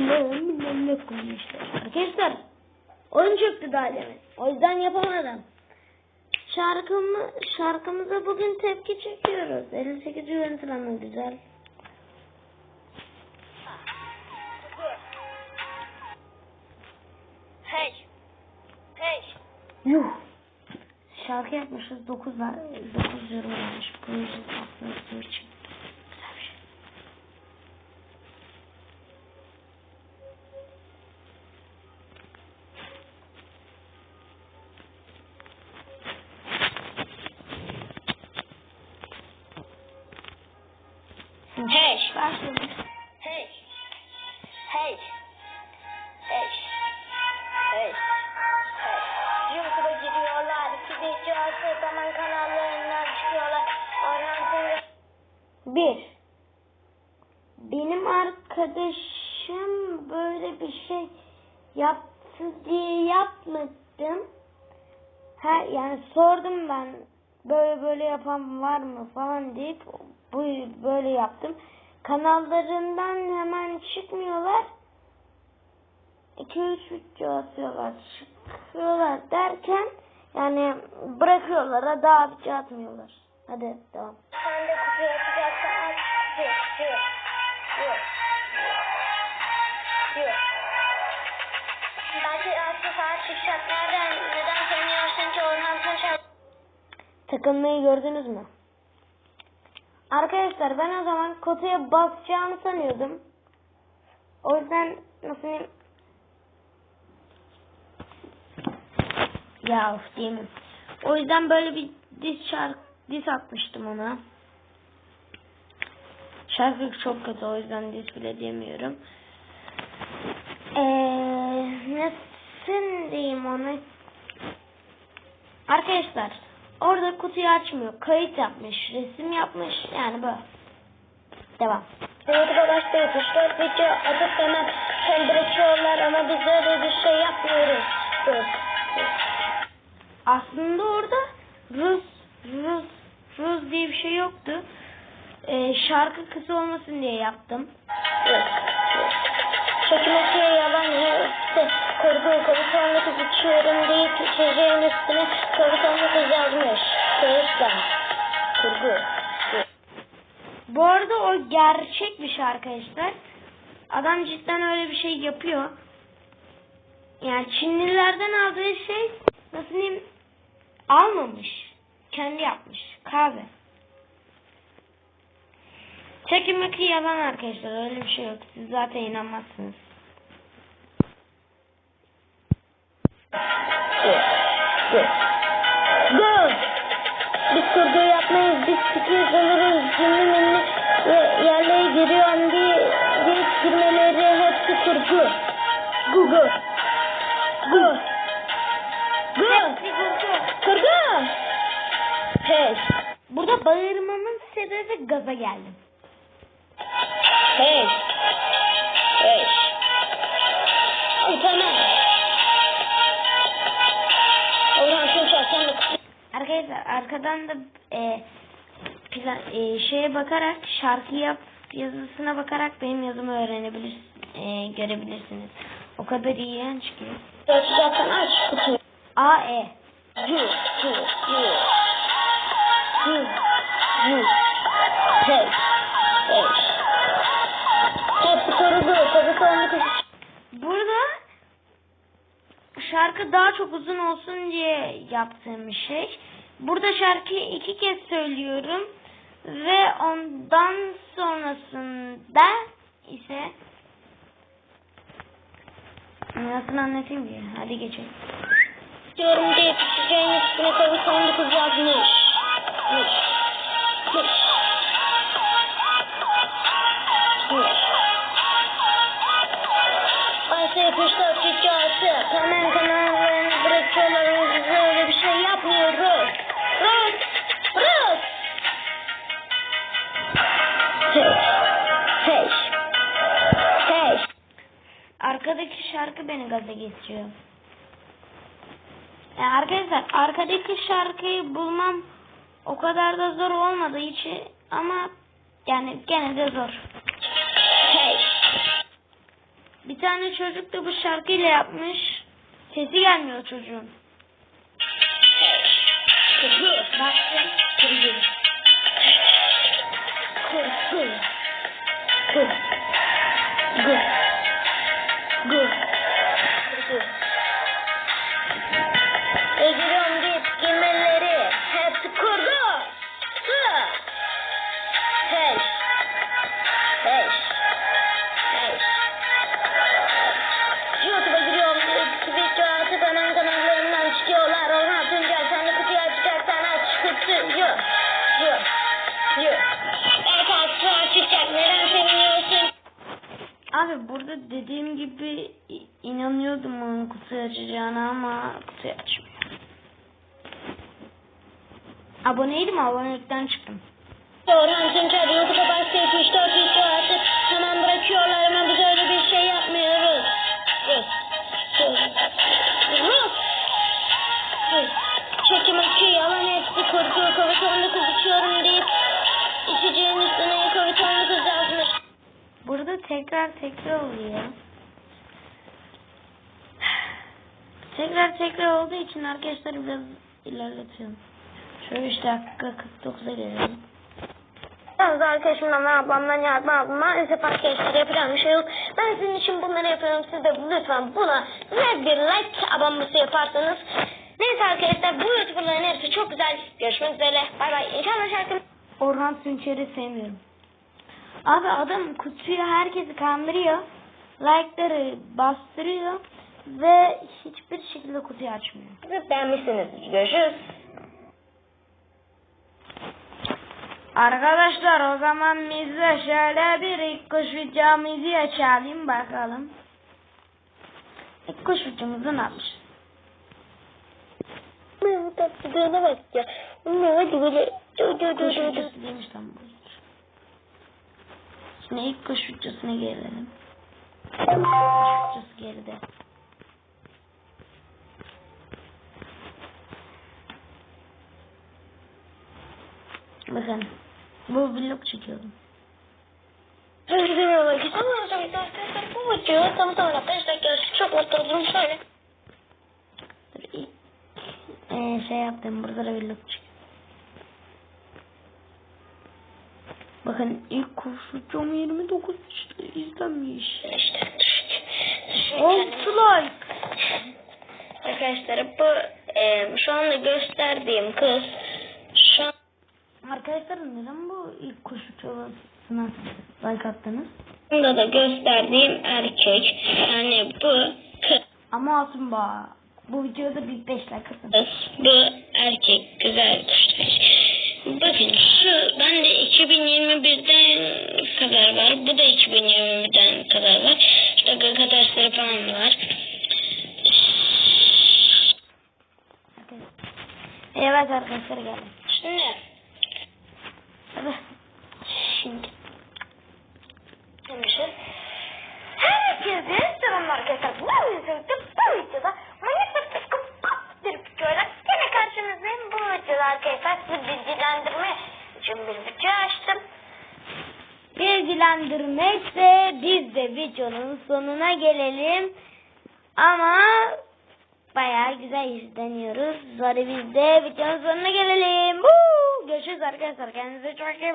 bilmem ne koymuşlar. Arkadaşlar oyun çöktü daha demin. O yüzden yapamadım. Şarkımı, şarkımıza bugün tepki çekiyoruz. 58 görüntüleme güzel. Hey. Hey. Yuh. Şarkı yapmışız 9 var. 9 yorum varmış. Bu yüzden aslında için Bir. Benim arkadaşım böyle bir şey yaptı diye yapmadım. Ha, yani sordum ben böyle böyle yapan var mı falan deyip bu böyle yaptım. Kanallarından hemen çıkmıyorlar. 2-3 video atıyorlar. Çıkıyorlar derken yani bırakıyorlar. Daha video atmıyorlar. Hadi devam. Sen de kutuyu açacaksan aç. Diyor. Diyor. Diyor. Diyor. Belki altı saat. Nereden? Neden söylüyorsun ki Orhan Tunca? Takılmayı gördünüz mü? Arkadaşlar ben o zaman kutuya basacağımı sanıyordum. O yüzden nasıl diyeyim? Ya of değil mi? O yüzden böyle bir diz şarkı diz atmıştım ona. Şarkı çok kötü o yüzden diz bile diyemiyorum. Eee nasıl diyeyim onu? Arkadaşlar orada kutuyu açmıyor. Kayıt yapmış, resim yapmış. Yani böyle. Devam. YouTube'a başlıyoruz. 3-4 video atıp hemen hem bırakıyorlar ama biz öyle bir şey yapmıyoruz. Dur. Aslında orada Rus, Rus, Rus diye bir şey yoktu. Ee, şarkı kısa olmasın diye yaptım. Dur. Çekilmesiye yalan yoktu. Kurgu komutanlık içiyorum deyip içeceğin üstüne komutanlık yazmış. Kağıtla. Kurgu. Bu arada o gerçek bir şey arkadaşlar. Adam cidden öyle bir şey yapıyor. Yani Çinlilerden aldığı şey nasıl diyeyim almamış. Kendi yapmış. Kahve. Çekim yalan arkadaşlar. Öyle bir şey yok. Siz zaten inanmazsınız. Dur. Biz kurgu yapmayız. Biz fikir oluruz. Cimri minni yerlere giriyorum diye, diye girmeleri hepsi kurgu. Gu. Hepsi kurgu. Kurgu. Pes. Burada bağırmamın sebebi gaza geldim. Hey. Utanma. Orhan Tunçer sen de Arkadaşlar arkadan da e, plan, e, şeye bakarak şarkı yap yazısına bakarak benim yazımı öğrenebilir e, görebilirsiniz. O kadar iğrenç ki. açacaksan aç kutuyu. A E Yu, yu, yu. Yu, yu. Çok uzun olsun diye yaptığım bir şey. Burada şarkıyı iki kez söylüyorum ve ondan sonrasında ise nasıl anlatayım ki? Hadi geçelim. Diyorum diye çiçeğin üstüne kurgu sonunda kız yazmış. Mış. Mış. Mış. Ayşe yapmışlar ticareti. Hemen Arkadaki şarkı beni gaza getiriyor. Yani arkadaşlar arkadaki şarkıyı bulmam o kadar da zor olmadığı için ama yani gene de zor. Hey! Bir tane çocuk da bu şarkıyla yapmış. Sesi gelmiyor çocuğun. Baktım. Kurgu. Kurgu. Kurgu. Kurgu. Açacağına ama kutuyu açmıyor. Aboneydim abonelikten çıktım. Orhan Tuncay YouTube'a başlayıp 3-4 video atıp hemen bırakıyorlar ama biz öyle bir şey yapmıyoruz. Rus. Rus. Rus. Çekim açı yalan hepsi kurgu. Covid-19 içiyorum deyip içeceğin üstüne Covid-19 yazmış. Burada tekrar tekrar oluyor. Tekrar tekrar olduğu için arkadaşlar biraz ilerletiyorum. Şöyle 3 dakika 49'a gelelim. Yalnız arkadaşımdan ve ablamdan yardım aldım. Maalesef arkadaşlar yapacağım bir şey yok. Ben sizin için bunları yapıyorum. Siz de lütfen buna ne bir like abonması yaparsanız. Neyse arkadaşlar bu youtuberların hepsi çok güzel. Görüşmek üzere. Bay bay. İnşallah şarkım Orhan Tunçer'i sevmiyorum. Abi adam kutuyu herkesi kandırıyor. Like'ları bastırıyor. Ve hiçbir şekilde kutuyu açmıyor. beğenmişsiniz. Görüşürüz. Arkadaşlar o zaman biz de şöyle bir ilk kuş videomuzu açalım bakalım. İlk kuş videomuzu ne yapmış? Bu tatlılığına bak ya. Ne hadi böyle. Dur dur dur Kuş dur. videosu değilmiş tam bu. Şimdi ilk kuş videosuna gelelim. Kuş videosu geride. Bakın. Bu vlog çekiyordum. Özür dilerim arkadaşlar. Ama hocam arkadaşlar bu video tam tamına 5 dakika çok mutlu oldum. Şöyle. Dur, ee, şey yaptım. Burada da vlog çekiyorum. Bakın ilk videom 29 izlenmiş. İşte. 6 like. Arkadaşlar bu e, şu anda gösterdiğim kız Arkadaşlar neden bu ilk kuş videosuna like attınız? Bunda da gösterdiğim erkek. Yani bu kız, Ama olsun ba. Bu videoda bir 5 like atın. bu erkek güzel kuşlar. Bakın şu ben de 2021'den kadar var. Bu da 2021'den kadar var. İşte gaga taşları falan var. Evet arkadaşlar gelin. Şimdi Şimdi. Demişiz. Herkese selam arkadaşlar. Bu videoda, bu videoda manyak bir psikopat bir videoyla yine karşınızdayım. Bu videoda arkadaşlar sizi bilgilendirme için bir video açtım. Bilgilendirmekse biz de videonun sonuna gelelim. Ama bayağı güzel izleniyoruz. Hadi biz de videonun sonuna gelelim. Woo! Görüşürüz arkadaşlar. Kendinize çok iyi bakın.